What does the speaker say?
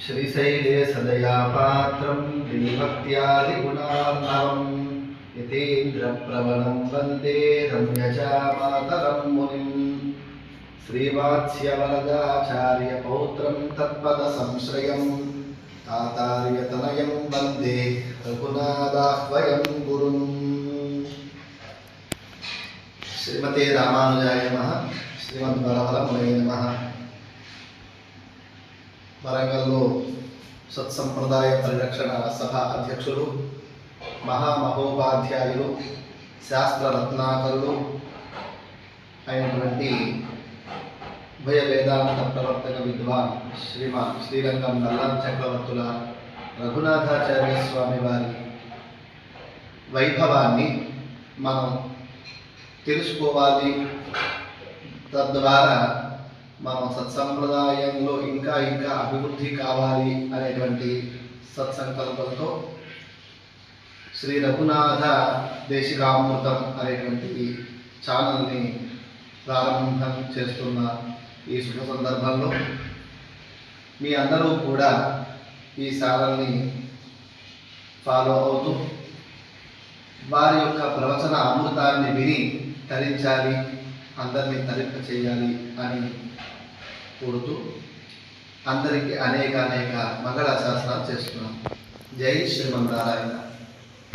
శ్రీశైలే సదయా పాత్రం శ్రీభక్త్యాదిగుణార్ణవం యతీంద్రప్రవణం వందే రమ్యజామాతరం మునిం శ్రీవాత్స్యవరదాచార్యపౌత్రం తత్పద సంశ్రయం తాతార్యతనయం వందే రఘునాథాహ్వయం గురుం శ్రీమతే రామానుజాయ నమ శ్రీమద్వరవరమునయ నమ వరంగల్లో సత్సంప్రదాయ పరిరక్షణ సభా అధ్యక్షులు మహామహోపాధ్యాయులు శాస్త్ర రత్నాకరులు అయినటువంటి ఉభయ వేదాంత ప్రవర్తక విద్వాన్ శ్రీమాన్ శ్రీరంగం నల్లాం చక్రవర్తుల రఘునాథాచార్య స్వామి వారి వైభవాన్ని మనం తెలుసుకోవాలి. తద్వారా మనం సత్సంప్రదాయంలో ఇంకా ఇంకా అభివృద్ధి కావాలి అనేటువంటి సత్సంకల్పంతో శ్రీ రఘునాథ దేశికామృతం అనేటువంటి ఛానల్ని ప్రారంభం చేస్తున్న ఈ శుభ సందర్భంలో మీ అందరూ కూడా ఈ ఛానల్ని ఫాలో అవుతూ వారి యొక్క ప్రవచన అమృతాన్ని విని తరించాలి. అందరినీ తరింప చేయాలి అని కోరుతూ అందరికీ అనేక అనేక శాస్త్రాలు చేస్తున్నాం. జై శ్రీమన్నారాయణ